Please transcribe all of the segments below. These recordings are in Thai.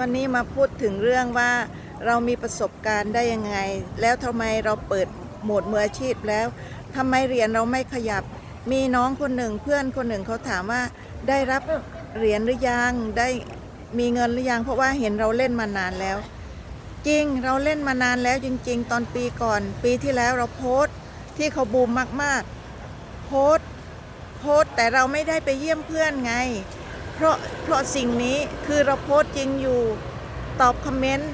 วันนี้มาพูดถึงเรื่องว่าเรามีประสบการณ์ได้ยังไง แล้วทำไมเราเปิดโหมดมืออาชีพแล้วทำไมเรียนเราไม่ขยับ มีน้องคนหนึ่งเพื่อนคนหนึ่งเขาถามว่าได้รับเหรียญหรือยังได้มีเงินหรือยัง เพราะว่าเห็นเราเล่นมานานแล้ว จริงเราเล่นมานานแล้วจริง ๆ ตอนปีก่อน ปีที่แล้วเราโพสต์ที่เขาบูมมากๆ โพสต์โพสต์แต่เราไม่ได้ไปเยี่ยมเพื่อนไง เพราะเพราะสิ่งนี้คือเราโพสต์จริงอยู่ ตอบคอมเมนต์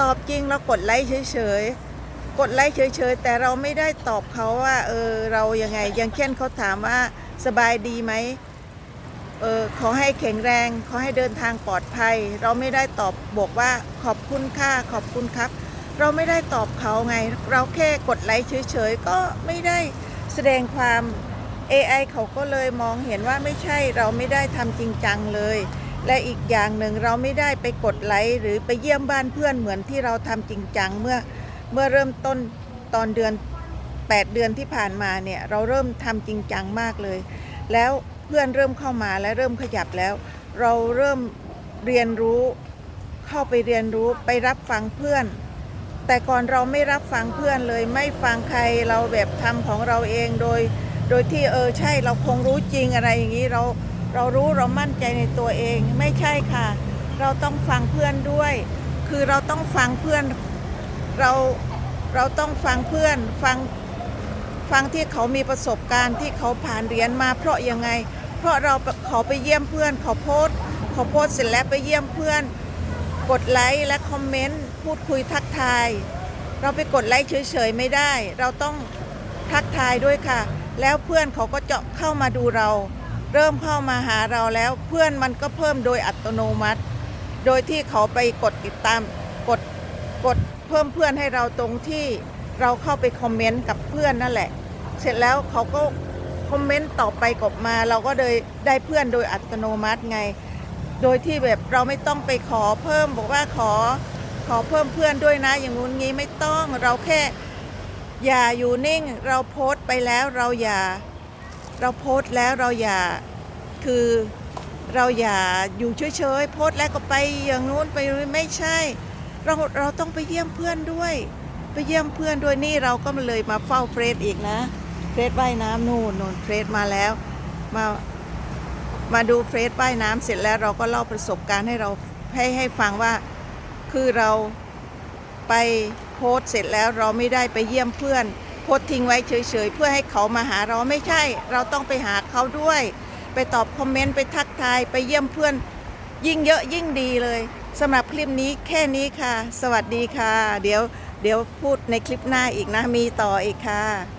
ตอบจริงเรากดไลค์เฉยๆ กดไลค์เฉยๆ แต่เราไม่ได้ตอบเขาว่าเออเรายังไงอย่างเช่นเขาถามว่าสบายดีไหมเออขอให้แข็งแรงขอให้เดินทางปลอดภัย เราไม่ได้ตอบบอกว่าขอบคุณค่ะขอบคุณครับ เราไม่ได้ตอบเขาไง เราแค่กดไลค์เฉยๆ ก็ไม่ได้แสดงความ AI เขาก็เลยมองเห็นว่าไม่ใช่เราไม่ได้ทำจริงจังเลย และอีกอย่างหนึ่งเราไม่ได้ไปกดไลค์หรือไปเยี่ยมบ้านเพื่อนเหมือนที่เราทำจริงจังเมื่อเมื่อเริ่มต้นตอนเดือน 8 เดือนที่ผ่านมาเนี่ยเราเริ่มทำจริงจังมากเลย แล้วเพื่อนเริ่มเข้ามาและเริ่มขยับแล้ว เราเริ่มเรียนรู้เข้าไปเรียนรู้ไปรับฟังเพื่อน แต่ก่อนเราไม่รับฟังเพื่อนเลยไม่ฟังใครเราแบบทำของเราเองโดย โดยที่เออใช่เราคงรู้จริงอะไรอย่างนี้เราเรารู้เรามั่นใจในตัวเองไม่ใช่ค่ะ เราต้องฟังเพื่อนด้วย คือเราต้องฟังเพื่อนเราเราต้องฟังเพื่อนฟังฟังที่เขามีประสบการณ์ที่เขาผ่านเรียนมาเพราะยังไง เพราะเราเขาไปเยี่ยมเพื่อนเขาโพสเขาโพสเสร็จแล้วไปเยี่ยมเพื่อน กดไลค์และคอมเมนต์พูดคุยทักทาย เราไปกดไลค์เฉยๆไม่ได้ เราต้องทักทายด้วยค่ะ แล้วเพื่อนเขาก็จะเข้ามาดูเรา เริ่มเข้ามาหาเราแล้วเพื่อนมันก็เพิ่มโดยอัตโนมัติ โดยที่เขาไปกดติดตามกดกดเพิ่มเพื่อนให้เราตรงที่เราเข้าไปคอมเมนต์กับเพื่อนนั่นแหละ เสร็จแล้วเขาก็คอมเมนต์ต่อไปกลับมา เราก็เลยได้เพื่อนโดยอัตโนมัติไง โดยที่แบบเราไม่ต้องไปขอเพิ่มบอกว่าขอขอเพิ่มเพื่อนด้วยนะ อย่างงู้นงี้ไม่ต้องเราแค่ อย่าอยู่นิ่งเราโพสต์ไปแล้วเราอย่า เราโพสต์แล้วเราอย่าคือเราอย่าอยู่เฉยๆโพสต์แล้วก็ไปอย่างนู้นไปไม่ใช่ เราเราต้องไปเยี่ยมเพื่อนด้วย ไปเยี่ยมเพื่อนด้วยนี่เราก็เลยมาเฝ้าเฟรดอีกนะเฟรดว่ายน้ำนู่นนู่นเฟรดมาแล้วมามาดูเฟรดว่ายน้ำเสร็จแล้วเราก็เล่าประสบการณ์ให้เราให้ให้ฟังว่าคือเราไป โพสต์เสร็จแล้วเราไม่ได้ไปเยี่ยมเพื่อน โพสต์ทิ้งไว้เฉยๆ เพื่อให้เขามาหาเราไม่ใช่ เราต้องไปหาเขาด้วย ไปตอบคอมเมนต์ไปทักทายไปเยี่ยมเพื่อน ยิ่งเยอะยิ่งดีเลยสำหรับคลิปนี้แค่นี้ค่ะ สวัสดีค่ะ เดี๋ยวเดี๋ยวพูดในคลิปหน้าอีกนะมีต่ออีกค่ะ